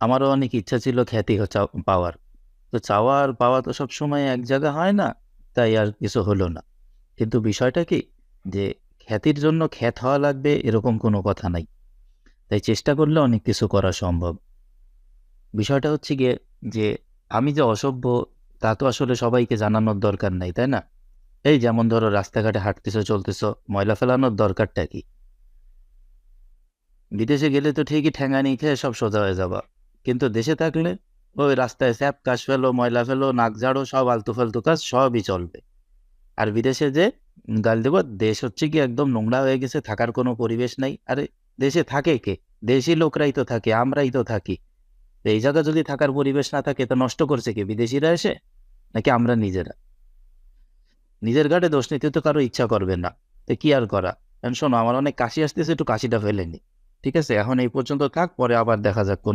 আমারও অনেক ইচ্ছা ছিল খ্যাতি পাওয়ার। তো চাওয়া আর পাওয়া তো সবসময় এক জায়গা হয় না, তাই আর কিছু হলো না। কিন্তু বিষয়টা কি? যে খ্যাতির জন্য খ্যাত হওয়া লাগবে এরকম কোনো কথা নাই। তাই চেষ্টা করলে অনেক কিছু করা সম্ভব। বিষয়টা হচ্ছে গিয়ে যে আমি যে অসভ্য তা তো আসলে সবাইকে জানানোর দরকার নাই, তাই না? এই যেমন ধরো রাস্তাঘাটে হাঁটতেছো, চলতেছো, ময়লা ফেলানোর দরকারটা কি? বিদেশে গেলে তো ঠিকই ঠ্যাঙানি খেয়ে সব সোজা হয়ে যাবা। কিন্তু দেশে থাকলে ওই রাস্তায় স্যাপ কাশ ফেলো, ময়লা ফেলো, নাক ঝাড়ো সব আলতু-ফালতু কাজ সবই চলবে। আর বিদেশে উম গাল দেব, দেশ হচ্ছে গিয়ে একদম নোংরা হয়ে গেছে, থাকার কোনো পরিবেশ নাই। আরে দেশে থাকে কে? দেশি লোকরাই তো থাকে, আমরাই তো থাকি। এই জায়গায় যদি থাকার পরিবেশ না থাকে তা নষ্ট করছে কি বিদেশিরা এসে? নাকি আমরা নিজেরা? নিজের ঘাড়ে দোষ নিতে তো কারও ইচ্ছা করবে না। তো কি আর করা? এখন শোনো আমার অনেক কাশি আসতেছে, একটু কাশিটা ফেলেনি ঠিক আছে? এখন এই পর্যন্ত থাক, পরে আবার দেখা যাক কোনো